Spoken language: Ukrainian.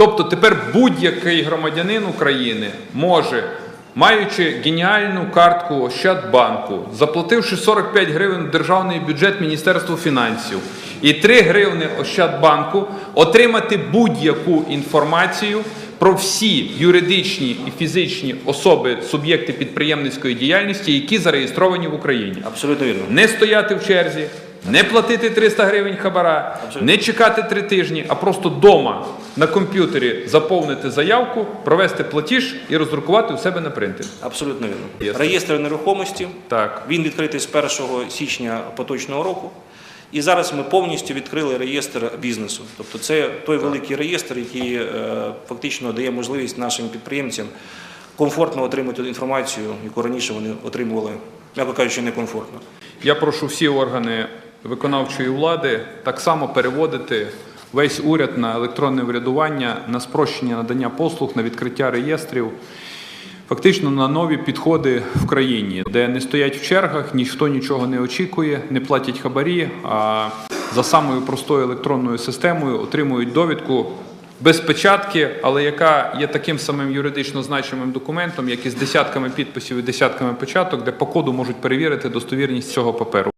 Тобто тепер будь-який громадянин України може, маючи геніальну картку Ощадбанку, заплативши 45 гривень в державний бюджет Міністерству фінансів і 3 гривни Ощадбанку, отримати будь-яку інформацію про всі юридичні і фізичні особи, суб'єкти підприємницької діяльності, які зареєстровані в Україні. Абсолютно вірно. Не стояти в черзі, не платити 300 гривень хабара, не чекати три тижні, а просто вдома на комп'ютері заповнити заявку, провести платіж і роздрукувати у себе на принтері. Абсолютно вірно. Реєстр нерухомості. Так. Він відкритий з 1 січня поточного року. І зараз ми повністю відкрили реєстр бізнесу. Тобто це той великий реєстр, який е, фактично дає можливість нашим підприємцям комфортно отримати інформацію, яку раніше вони отримували, м'яко кажучи, некомфортно. Я прошу всі органи виконавчої влади так само переводити весь уряд на електронне врядування, на спрощення надання послуг, на відкриття реєстрів. Фактично на нові підходи в країні, де не стоять в чергах, ніхто нічого не очікує, не платять хабарі, а за самою простою електронною системою отримують довідку без печатки, але яка є таким самим юридично значимим документом, як і з десятками підписів і десятками печаток, де по коду можуть перевірити достовірність цього паперу.